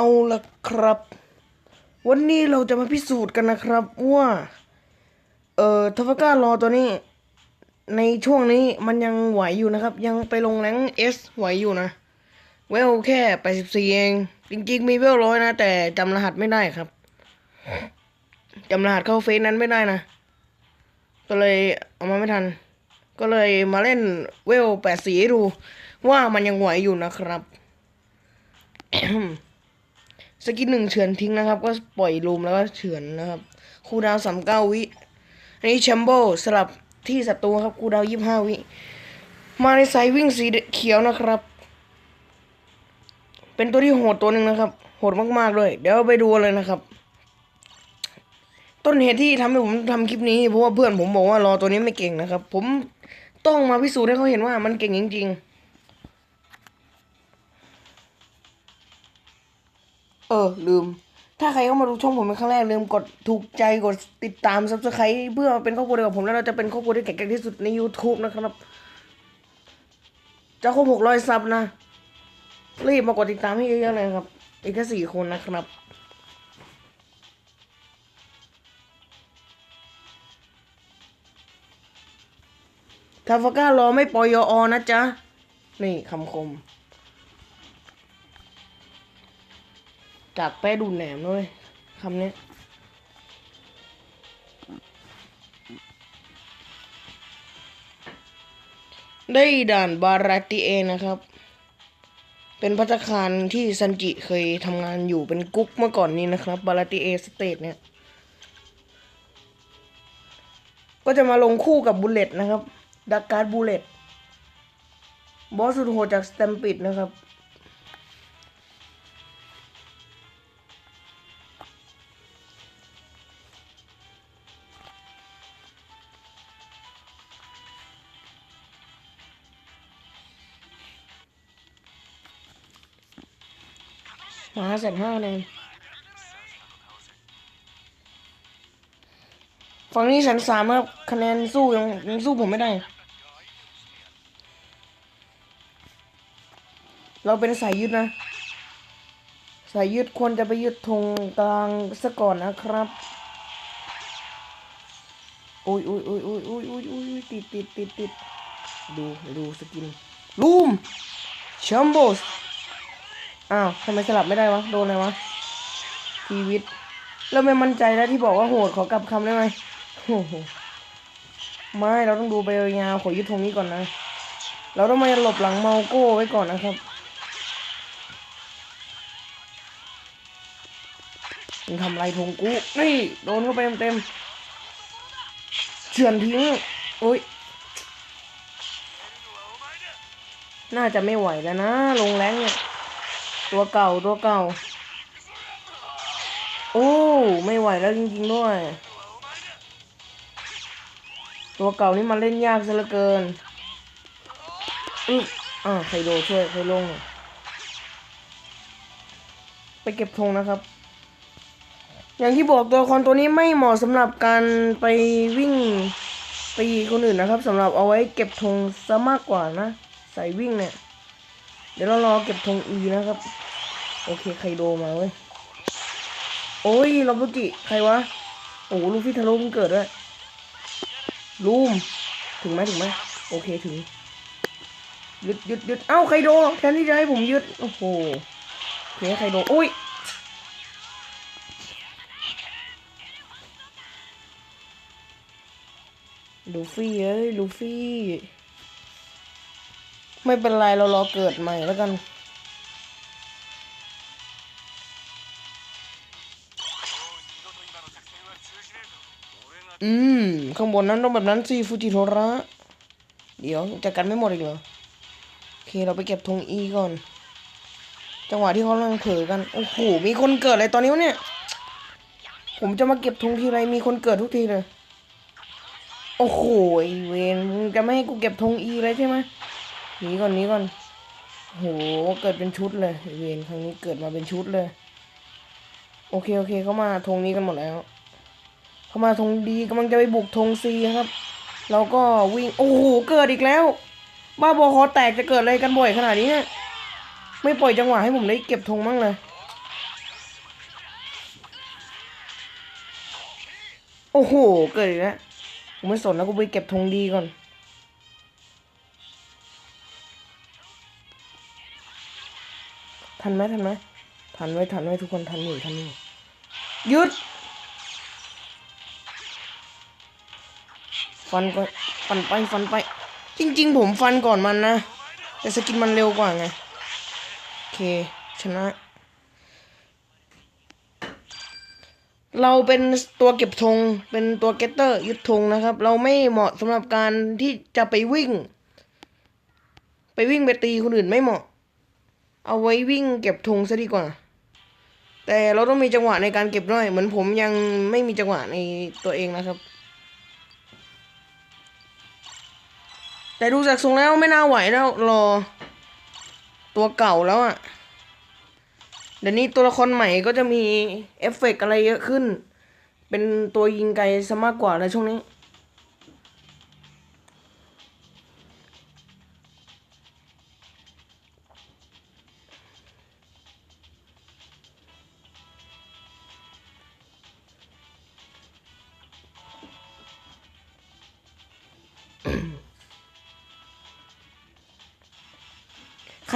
เอาละครับ วันนี้เราจะมาพิสูจน์กันนะครับว่า เอ่อทฟก้ารอตัวนี้ ในช่วงนี้มันยังไหวอยู่นะครับ ยังไปลงแรงเอสไหวอยู่นะ เวลแค่แปดสิบสี่เอง จริง ๆ มีเวลร้อยนะ แต่จำรหัสไม่ได้ครับจำรหัสเข้าเฟซนั้นไม่ได้นะ ก็เลยเอามาไม่ทัน ก็เลยมาเล่นเวลแปดสีให้ดู ว่ามันยังไหวอยู่นะครับ กินหนึ่งเฉือนทิ้งนะครับ ก็ปล่อยลูมแล้วก็เฉือนนะครับคูดาวสามเก้าวิอันนี้แชมโบสลับที่ศัตรูครับคูดาวยี่ห้าวิ มาในสายวิ่งสีเขียวนะครับ เป็นตัวที่โหดตัวหนึ่งนะครับ โหดมากๆเลยเดี๋ยวไปดูเลยนะครับ ต้นเหตุที่ทำให้ผมทำคลิปนี้เพราะว่าเพื่อนผมบอกว่ารอตัวนี้ไม่เก่งนะครับ ผมต้องมาพิสูจน์ให้เขาเห็นว่ามันเก่งจริง ๆ เออ ลืม ถ้าใครเข้ามาดูช่องผมเป็นครั้งแรกลืมกดถูกใจกดติดตามซับสไครต์เพื่อเป็นครอบครัวเดียวกับผมแล้วเราจะเป็นครอบครัวที่แข็งแกร่งที่สุดใน YouTube นะครับ จะครบหกร้อยซับนะ รีบมากดติดตามให้เยอะๆเลยครับ อีกแค่สี่คนนะครับทาฟาก้ารอไม่ปล่อยออนะจ๊ะ นี่คำคม จากแป้ดูแหนมด้วยคำนี้ได้ด่านบาราติเอนะครับ เป็นพัตตาคารที่ซันจิเคยทำงานอยู่เป็นกุ๊กเมื่อก่อนนี้นะครับ บาราติเอสเตทเนี่ย ก็จะมาลงคู่กับบุลเลตนะครับ ดักการ์ดบุลเลตบอสสุดโหดจากสแตมปิดนะครับ มาแสนห้าเลยฝั่งนี้แสนสามครับคะแนนสู้ยังยังสู้ผมไม่ได้ เราเป็นสายยึดนะ สายยึดควรจะไปยึดธงกลางซะก่อนนะครับอุ้ยอุ้ยอุ้ยอุ้ยอุ้ยอุ้ยอุ้ยติดติดติดติดดูดูสกินลูมแชมโบส อ้าวทำไมสลับไม่ได้วะ โดนอะไรวะชีวิตแล้วไม่มั่นใจแล้วที่บอกว่าโหดขอกลับคำได้ไหมโอ้โหไม่เราต้องดูไปยาวขอยึดธงนี้ก่อนนะ เราต้องมาหลบหลังเมาโก้ไว้ก่อนนะครับมึงทำไรธงกู นี่ โดนเข้าไปเต็มๆเฉือนทิ้งโอ้ยน่าจะไม่ไหวแล้วนะ ลงแรงเนี่ย ตัวเก่าตัวเก่า โอ้ ไม่ไหวแล้วจริงๆด้วย ตัวเก่านี่มันเล่นยากซะเหลือเกินอืออ่าไคโดช่วยไคลง ไปเก็บธงนะครับ อย่างที่บอกตัวละครตัวนี้ไม่เหมาะสำหรับการไปวิ่งตีคนอื่นนะครับสำหรับเอาไว้เก็บธงซะมากกว่านะ ใส่วิ่งเนี่ย เดี๋ยวเรารอเก็บธงอีนะครับ โอเคไคโดมาเว้ย โอ้ยลอบุกิใครวะ โอ้ลูฟี่ทาโร่เพิ่งเกิดด้วยลูม ถึงไหมถึงไหมโอเคถึงยึดยึดยึดเอ้าไคโดแทนที่จะให้ผมยึด โอ้โหโอเคไคโดอุ้ยลูฟี่เอ้ยลูฟี่ ไม่เป็นไรเรารอเกิดใหม่แล้วกันอืม ข้างบนนั้นต้องแบบนั้นสิฟูจิโทระ เดี๋ยวจัดการไม่หมดอีกเหรอ โอเค เราไปเก็บธงอีก่อน จังหวะที่เขากำลังเผลอกัน โอ้โห มีคนเกิดอะไรตอนนี้วะเนี่ย ผมจะมาเก็บธงทีไรมีคนเกิดทุกทีเลย โอ้โหเวนจะไม่ให้กูเก็บธงอีเลยใช่ไหม หนีก่อนนี้ก่อนโหเกิดเป็นชุดเลยเวรครั้งนี้เกิดมาเป็นชุดเลย โอเคโอเคเขามาธงนี้กันหมดแล้ว เขามาธงดีกำลังจะไปบุกธงซีครับเราก็วิ่งโอ้โหเกิดอีกแล้ว บ้าบอคอแตกจะเกิดอะไรกันบ่อยขนาดนี้เนี่ยไม่ปล่อยจังหวะให้ผมได้เก็บธงมั่งเลย โอ้โหเกิดอีกแล้วผมไม่สนแล้วกูไปเก็บธงดีก่อน ทันไหมทันไหมทันไว้ทันไว้ทุกคนทันอยู่ทันอยู่หยุดฟันก็ฟันไปฟันไป จริง ๆ ผมฟันก่อนมันนะ แต่สกินมันเร็วกว่าไง โอเค ชนะ เราเป็นตัวเก็บธงเป็นตัวเกตเตอร์ยึดธงนะครับ เราไม่เหมาะสำหรับการที่จะไปวิ่ง ไปวิ่งไปตีคนอื่นไม่เหมาะ เอาไว้วิ่งเก็บธงซะดีกว่า แต่เราต้องมีจังหวะในการเก็บด้วย เหมือนผมยังไม่มีจังหวะในตัวเองนะครับ แต่ดูจากทรงแล้วไม่น่าไหวแล้วรอ ตัวเก่าแล้วอะ่ะเดี๋ยวนี้ตัวละครใหม่ก็จะมีเอฟเฟกต์อะไรเยอะขึ้น เป็นตัวยิงไกลซะมากกว่าในช่วงนี้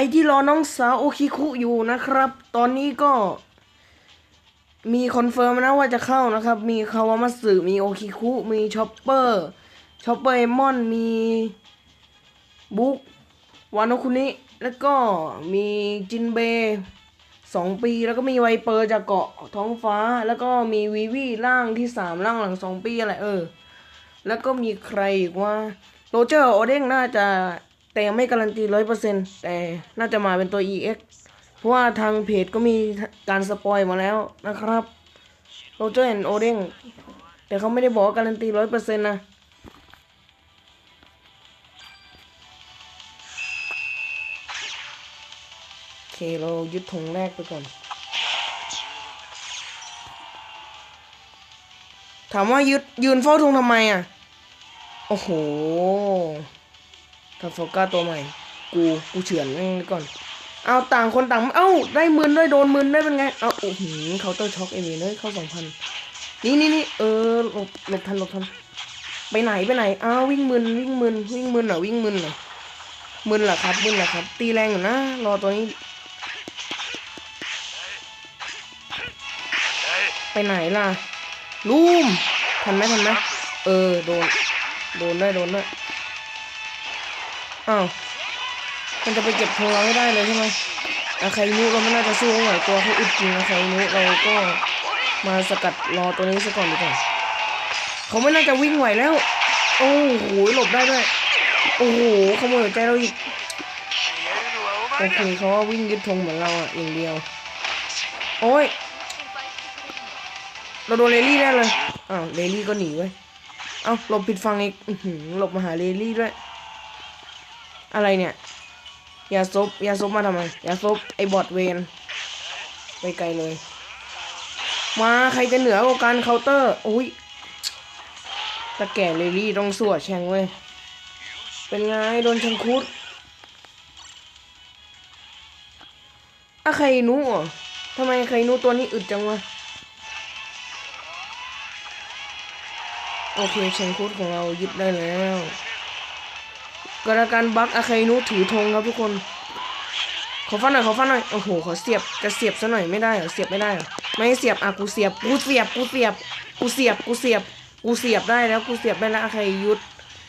รที่รอน้องสาวโอคิคุอยู่นะครับ ตอนนี้ก็มีคอนเฟิร์มนะว่าจะเข้านะครับ มีคาวามัสึมีโอคิคุ มีชอปเปอร์ชอปเปอร์เอมอน มีบุ๊กวานโนคุนิ แล้วก็มีจินเบสองปี แล้วก็มีไวเปอร์จากเกาะท้องฟ้า แล้วก็มีวีวีร่างที่สามร่างหลังสองปีอะไรเออ แล้วก็มีใครอีกว่าโรเจอร์โอเด้งน่าจะ แต่ยังไม่การันตีร้อยเปอร์เซ็นต์แต่น่าจะมาเป็นตัว EX เพราะว่าทางเพจก็มีการสปอยมาแล้วนะครับโรเจอร์แอนโอเด้งแต่เขาไม่ได้บอกว่าการันตีร้อยเปอร์เซ็นต์นะโอเคเรายึดธงแรกไปก่อน ถามว่ายึดยืนเฝ้าธงทำไมอะ โอ้โห ทาโฟก้าตัวใหม่ กูกูเฉือนแม่งก่อน เอาต่างคนต่างเอ้าได้มืนด้วยโดนมืนได้เป็นไง เอาโอ้โหเคาน์เตอร์ช็อคเอเวนเลยเข้าสองพันนี่นี่นี่เออหลบหลบทันหลบทันไปไหนไปไหนอ้าววิ่งมืนวิ่งมืนวิ่งมืนเหรอวิ่งมืนเหรอมืนเหรอครับมืนเหรอครับ ตีแรงอยู่นะรอตัวนี้ ไปไหนล่ะลูมทันไหมทันไหมเออโดนโดนได้โดนได้ อ้าวมันจะไปเก็บธงเราให้ได้เลยใช่ไหมอาใครนุเราไม่น่าจะสู้เขาไหวตัวเขาอึดจริงอาใครนุเราก็มาสกัดรอตัวนี้ซะก่อนดีกว่าเขาไม่น่าจะวิ่งไหวแล้ว โอ้โหหลบได้ด้วยโอ้โหขโมยหัวใจเราอีกโอเคเขาวิ่งยึดธงเหมือนเราอะอย่างเดียว โอ้ยเราโดนเลลี่ได้เลยอ้าวเลลี่ก็หนีเว้เอ้าหลบผิดฝั่งอีกอื้อหือหลบมาหาเลลี่ด้วย อะไรเนี่ยยาซบยาซบมาทำไมยาซบไอ้บอดเวนไปไกลเลย มาใครจะเหนือกว่าการเคาน์เตอร์อุ้ยตะแก่เลลี่ต้องสวดแชงเว้ย เป็นไงโดนชังคุดอะใครนุอะทำไมใครนุตัวนี้อึดจังวะ โอเคเชงคุดของเรายึดได้แล้ว เกิดอาการบั๊กอาคานุถือธงครับทุกคน ขอฟันหน่อยขอฟันหน่อย โอ้โห ขอเสียบ จะเสียบซะหน่อยไม่ได้เหรอ เสียบไม่ได้เหรอ ไม่เสียบ อะกูเสียบ กูเสียบ กูเสียบ กูเสียบ กูเสียบ กูเสียบได้แล้ว กูเสียบได้แล้วอาคายุทธ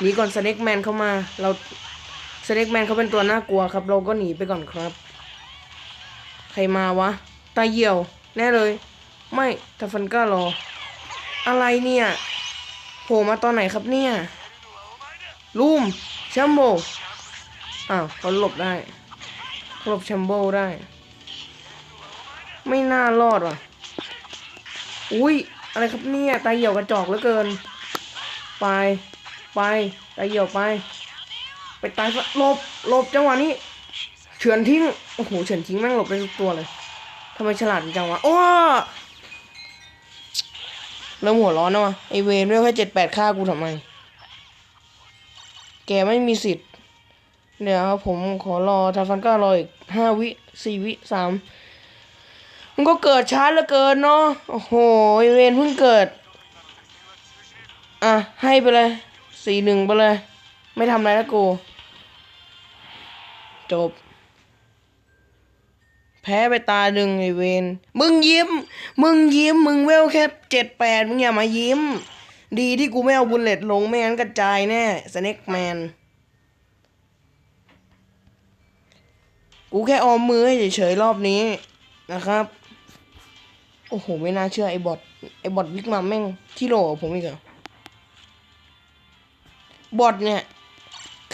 หนีก่อนสเน็กแมนเข้ามา เราสเน็กแมนเขาเป็นตัวน่ากลัวครับ เราก็หนีไปก่อนครับ ใครมาวะ ตาเหี่ยว แน่เลย ไม่ทัฟันก้ารอ อะไรเนี่ย โผล่มาตอนไหนครับเนี่ยลูม แชมโบอ้าวเขาหลบได้หลบแชมโบได้ ไม่น่ารอดว่ะ อุ้ยอะไรครับเนี่ยตาเหี่ยวกระจอกเหลือเกิน ไปไปตาเหี่ยวไป ไปตายซะหลบหลบจังหวะนี้เฉือนทิ้งโอ้โหเฉือนทิ้งแม่งหลบได้ทุกตัวเลยทำไมฉลาดจังวะโอ้เริ่มหัวร้อนแล้ววะไอเวนด้วยแค่เจ็ดแปดฆ่ากูทำไม แกไม่มีสิทธิ์ เดี๋ยวผมขอรอทาฟันก้ารออีกห้าวิสี่วิสามมันก็เกิดช้าเหลือเกินเนาะโอ้โหไอเวนเพิ่งเกิด อะ ให้ไปเลยสี่หนึ่งไปเลย ไม่ทำอะไรแล้วกู จบ แพ้ไปตาหนึ่งไอเวนมึงยิ้ม มึงยิ้ม มึงเวลแค่เจ็ดแปดมึงอย่ามายิ้ม ดีที่กูไม่เอาบุลเลตลงไม่งั้นกระจายแน่สเน็กแมน กูแค่ออมมือให้เฉยๆรอบนี้นะครับ โอ้โห ไม่น่าเชื่อไอ้บอทไอ้บอทวิกมาแม่งที่โหลผมอีกเหรอบอทเนี่ย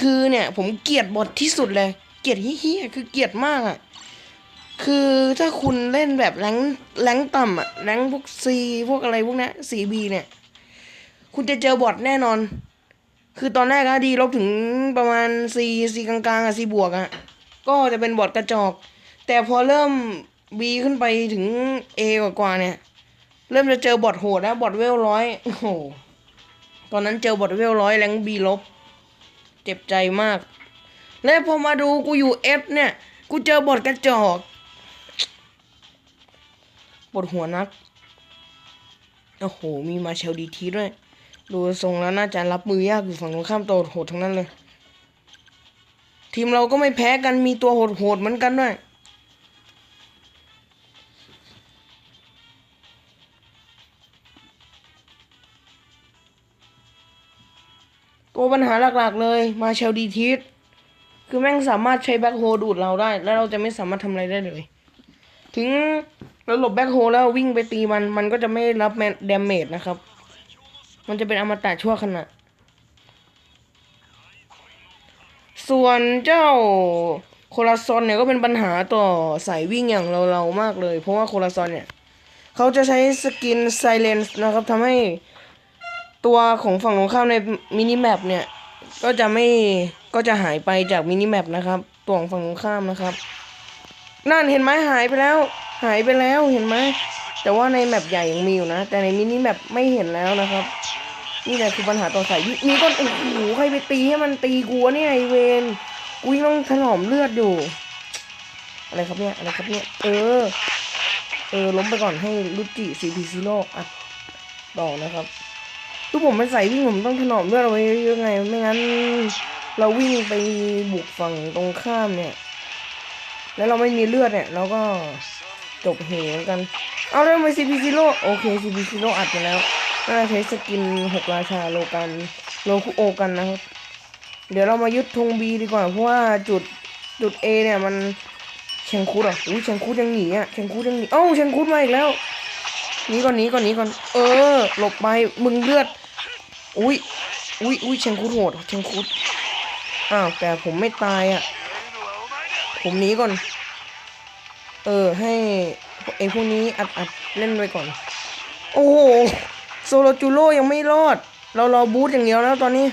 คือเนี่ย ผมเกลียดบอทที่สุดเลย เกลียดเฮี้ยคือเกลียดมากอะคือถ้าคุณเล่นแบบแรงแรงต่ำอะแรงพวกซีพวกอะไรพวกนี้ซีบีเนี่ย คุณจะเจอบอทแน่นอน คือตอนแรกอะดีลบถึงประมาณซีซีกลางๆอะซีบวกอะก็จะเป็นบอทกระจอก แต่พอเริ่มบีขึ้นไปถึงเอกว่าๆเนี่ย เริ่มจะเจอบอทโหดแล้วบอทเวลร้อยโอ้โหตอนนั้นเจอบอทเวลร้อยแรงบีลบ เจ็บใจมาก แล้วพอมาดูกูอยู่เอฟเนี่ย กูเจอบอทกระจอกปวดหัวนัก โอ้โห มีมาเชลดีทีด้วย ดูทรงแล้วน่าจะรับมือยากอยู่ฝั่งตรงข้ามตัวโหดทั้งนั้นเลย ทีมเราก็ไม่แพ้กันมีตัวโหดๆเหมือนกันด้วยตัวปัญหาหลักๆเลยมาเชลดีทีสคือแม่งสามารถใช้แบ็คโฮดูดเราได้ แล้วเราจะไม่สามารถทำอะไรได้เลย ถึงเราหลบแบ็คโฮแล้ววิ่งไปตีมันมันก็จะไม่รับแมดเมจนะครับ มันจะเป็นอมตะชั่วขณะ ส่วนเจ้าโคลาซอนเนี่ยก็เป็นปัญหาต่อสายวิ่งอย่างเราเราๆมากเลย เพราะว่าโคลาซอนเนี่ย เขาจะใช้สกินไซเลนส์นะครับทำให้ตัวของฝั่งตรงข้ามในมินิแมปเนี่ย ก็จะไม่ก็จะหายไปจากมินิแมปนะครับ ตัวของฝั่งตรงข้ามนะครับ นั่นเห็นไหมหายไปแล้ว หายไปแล้วเห็นไหม แต่ว่าในแมปใหญ่ยังมีอยู่นะ แต่ในมินิแมปไม่เห็นแล้วนะครับ นี่แหละคือปัญหาต่อสายวิ่งมีก้นโอ้โหใครไปตีให้มันตีกูวเนี่ยไอเวนกูยังต้องถนอมเลือดอยู่ อะไรครับเนี่ย อะไรครับเนี่ย เออ เออ ล้มไปก่อนให้ลุจิซีพีซีโร่อัดดอกนะครับทุกผมไม่ใส่วิ่งผมต้องถนอมเลือดเอาไว้เยอะไง ไม่งั้น เราวิ่งไปบุกฝั่งตรงข้ามเนี่ย แล้วเราไม่มีเลือดเนี่ย เราก็จบเหมือกัน เอาเรื่องไปซีพีซีโร่โอเคซีพีซีโร่อัดไปแล้วน่าใช้สกินหกราชาโลกันโลคุโอกันนะครับ เดี๋ยวเรามายึดธงบีดีกว่าเพราะว่าจุดจุด A เนี่ยมันเชงคูดอะอุ้ยเชงคูดยังหนีอะเชงคูดยังหนีเอ้าเชงคูดมาอีกแล้วนีก่อนนี้ก่อนนี้ก่อนเออ หลบไปมึงเลือด อุ้ยอุ้ยอุ้ยเชงคูดโหดเชงคูดอ้าวแต่ผมไม่ตายอะ ผมหนีก่อน เออให้ ไอ้พวกนี้อัดอัดเล่นไว้ก่อน โอ้โหโซโลจูโร่ยังไม่รอด เรารอบูธอย่างเดียวแล้วตอนนี้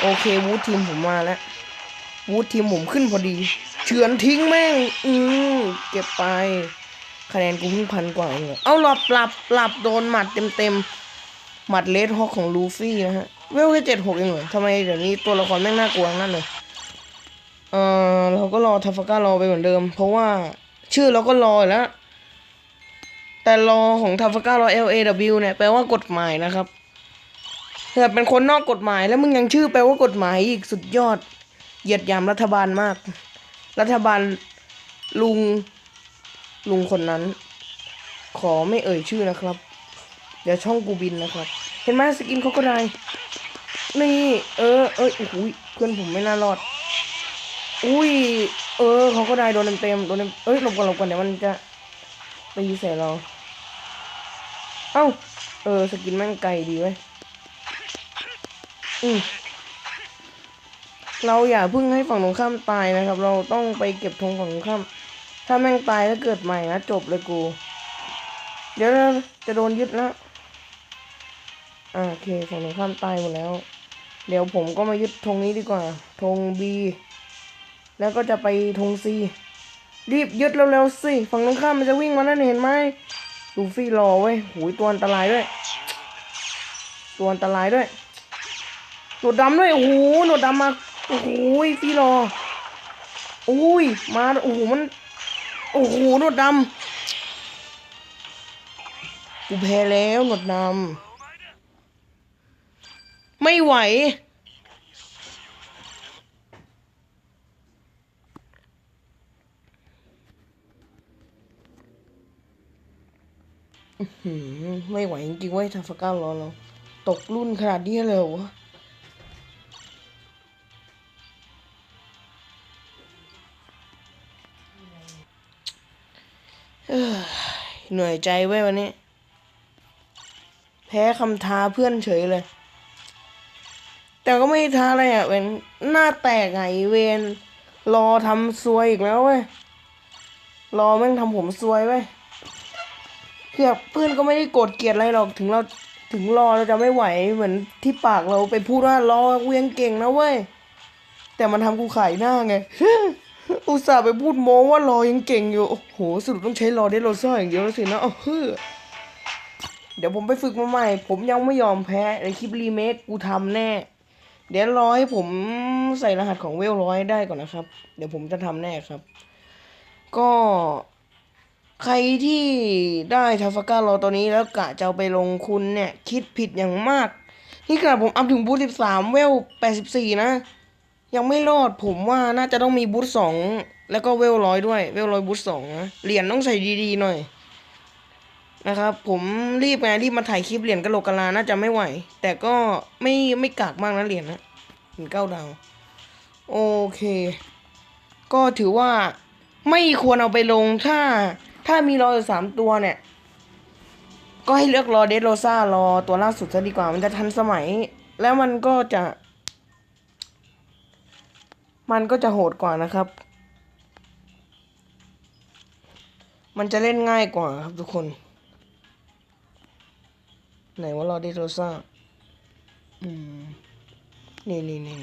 โอเคบูธทีมผมมาแล้วบูธทีมผมขึ้นพอดี เฉือนทิ้งแม่ง อืมเก็บไป คะแนนกูเพิ่งพันกว่าเองเอาหลับหลับหลับโดนหมัดเต็มเต็มหมัดเลดฮอกของลูฟี่นะฮะ เวลแค่เจ็ดหกเองเหรอทำไมเดี๋ยวนี้ตัวละครแม่งน่ากลัวทั้นั่นเลยเออเราก็รอทัฟฟาก้ารอไปเหมือนเดิม เพราะว่าชื่อเราก็รอแล้ว แต่รอของทัฟก้ารอ L A W เนี่ยแปลว่ากฎหมายนะครับถ้าเป็นคนนอกกฎหมายแล้วมึงยังชื่อแปลว่ากฎหมายอีกสุดยอด เหยียดยามรัฐบาลมาก รัฐบาลลุงลุงคนนั้น ขอไม่เอ่ยชื่อนะครับ เดี๋ยวช่องกูบินนะครับ เห็นไหมสกินเขาก็ได้นี่ เออ เอยโอ้โหเพื่อนผมไม่น่ารอด อุ้ย เออเขาก็ได้โดนเต็มๆโดนเต็มเอ้ยหลบก่อนหลบก่อนเดี๋ยวมันจะตีใส่เรา อ้า เออ สกินแม่งไกลดีเว้ยอืมเราอย่าพิ่งให้ฝั่งตรงข้ามตายนะครับ เราต้องไปเก็บธงฝั่งตรงข้าม ถ้าแม่งตายแล้วเกิดใหม่นะจบเลยกู เดี๋ยวจะโดนยึดแล้วอ่าโอเคฝั่งตรงข้ามตายหมดแล้ว เดี๋ยวผมก็มายึดธงนี้ดีกว่าธงบีแล้วก็จะไปธงซีรีบยึดเร็วๆสิฝั่งตรงข้ามมันจะวิ่งมาแล้วเห็นไหม ลูฟี่รอเว้ยหูยตัวอันตรายด้วย ตัวอันตรายด้วย หนวดดำด้วย โอ้โห หนวดดำมา โอ้โหฟี่รอโอ้ย มา โอ้โห มัน โอ้โห หนวดดำกูแพ้แล้ว หนวดดำไม่ไหว อื้อหือ ไม่ไหวจริงๆเว้ยทาฟาก้ารอเราตกรุ่นขนาดนี้เลยวะเอ้ยเหนื่อยใจเว้ยวันนี้ แพ้คำท้าเพื่อนเฉยเลย แต่ก็ไม่ท้าอะไรอะเวนหน้าแตกไงเวนรอทำซวยอีกแล้วเว้ยรอแม่งทำผมซวยเว้ย คือแบบเพื่อนก็ไม่ได้โกรธเกลียดอะไรหรอกถึงเราถึงรอเราจะไม่ไหวเหมือนที่ปากเราไปพูดว่ารอกูยังเก่งนะเว้ยแต่มันทำกูขายหน้าไงอุตส่าห์ไปพูดโม้ว่ารอยังเก่งอยู่โอ้โหสรุปต้องใช้รอเดโรซ่าอย่างเดียวแล้วสินะเอาเฮ้อเดี๋ยวผมไปฝึกมาใหม่ ผมยังไม่ยอมแพ้ในคลิปรีเมคกูทำแน่ เดี๋ยวรอให้ผมใส่รหัสของเวลร้อยได้ก่อนนะครับ เดี๋ยวผมจะทำแน่ครับ ก็ ใครที่ได้ทาฟก้ารอตัวนี้แล้วกะจะเอาไปลงคุณเนี่ย คิดผิดอย่างมาก นี่ขนาดผมอัพถึงบูธสิบสามเวลแปดสิบสี่นะ ยังไม่รอดผมว่าน่าจะต้องมีบูธสองแล้วก็เวลร้อยด้วย เวลร้อยบูธสองนะเหรียญต้องใส่ดีๆหน่อย นะครับ ผมรีบไงรีบมาถ่ายคลิปเหรียญกะโหลกกะลาน่าจะไม่ไหว แต่ก็ไม่ไม่กากมากนะเหรียญนะเหรียญเก้าดาวโอเค ก็ถือว่าไม่ควรเอาไปลงถ้า ถ้ามีรออยู่สามตัวเนี่ย ก็ให้เลือกรอเดสโรซ่ารอตัวล่าสุดซะดีกว่า มันจะทันสมัย แล้วมันก็จะ มันก็จะโหดกว่านะครับ มันจะเล่นง่ายกว่าครับทุกคน ไหนว่ารอเดสโรซ่า อืม นี่นี่นี่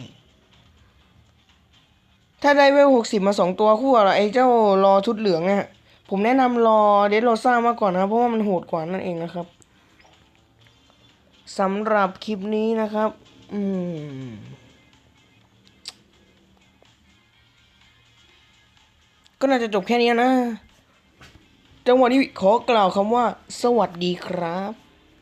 ถ้าได้เวลหกสิบมาสองตัวคู่อะไรไอ้เจ้ารอชุดเหลืองเนี่ย ผมแนะนำรอเดดโรซ่ามาก่อนนะเพราะว่ามันโหดกว่านั่นเองนะครับสำหรับคลิปนี้นะครับ อืม ก็น่าจะจบแค่นี้นะ จังหวะนี้ขอกล่าวคำว่า สวัสดีครับ